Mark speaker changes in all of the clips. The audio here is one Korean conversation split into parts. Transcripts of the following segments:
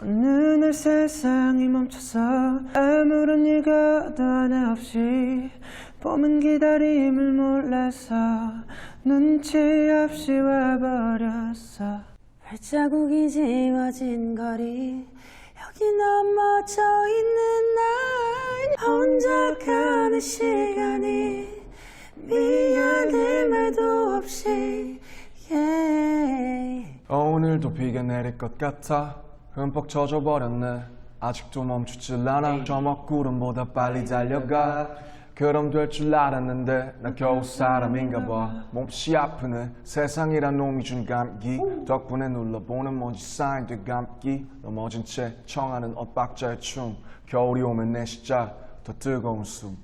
Speaker 1: 어느 날 세상이 멈춰서 아무런 일과도 하나 없이 봄은 기다림을 몰라서 눈치 없이 와버렸어. 발자국이 지워진 거리 여기 넘어져 있는 날 혼자 가는 시간이 미안해 말도 없이. Yeah.
Speaker 2: 오늘도 비가 내릴 것 같아 흠뻑 젖어버렸네. 아직도 멈추질 않아 저 먹구름보다 빨리 달려가. 그럼 될 줄 알았는데 나 겨우 사람인가 봐. 몹시 아프네. 세상이란 놈이 준 감기. 덕분에 눌러보는 먼지 쌓인 뒤감기. 넘어진 채 청하는 엇박자의 춤. 겨울이 오면 내 시작. 더 뜨거운 숨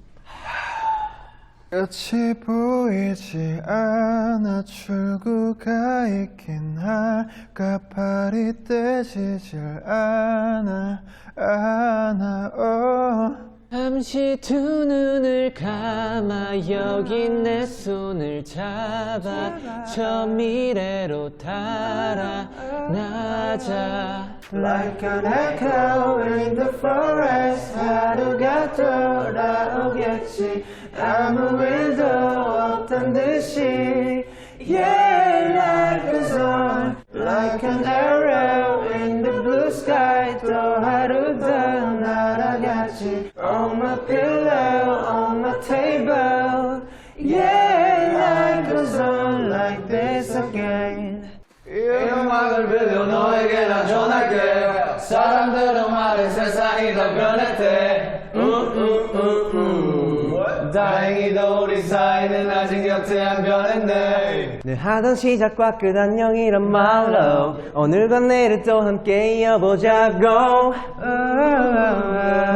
Speaker 2: 끝이 보이지 않아 출구가 있긴 할까? 발이 떼지질 않아 않아 어.
Speaker 1: 잠시 두 눈을 감아 여기 내 손을 잡아. 저 미래로 달아나자. Like an echo in the forest 하루가 돌아오겠지 아무 일도 없던 듯이 Yeah, life is on Like an arrow in the blue sky 또 하루 더 날아가지 On my pillow, on my table Yeah, life goes on like this again
Speaker 2: 이 음악을 빌려 너에게 나 전할게 사람들은 말해 세상이 더 변했대 우우우우 다행히도 우리 사이는 아직 곁에 안 변했네
Speaker 1: 늘 하던 시작과 끝 안녕이란 말로 오늘과 내일을 또 함께 이어보자고.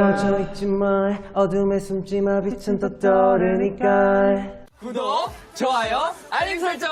Speaker 1: 멈춰있지 말 어둠에 숨지 마 빛은 또 떠오르니까.
Speaker 3: 구독, 좋아요, 알림 설정!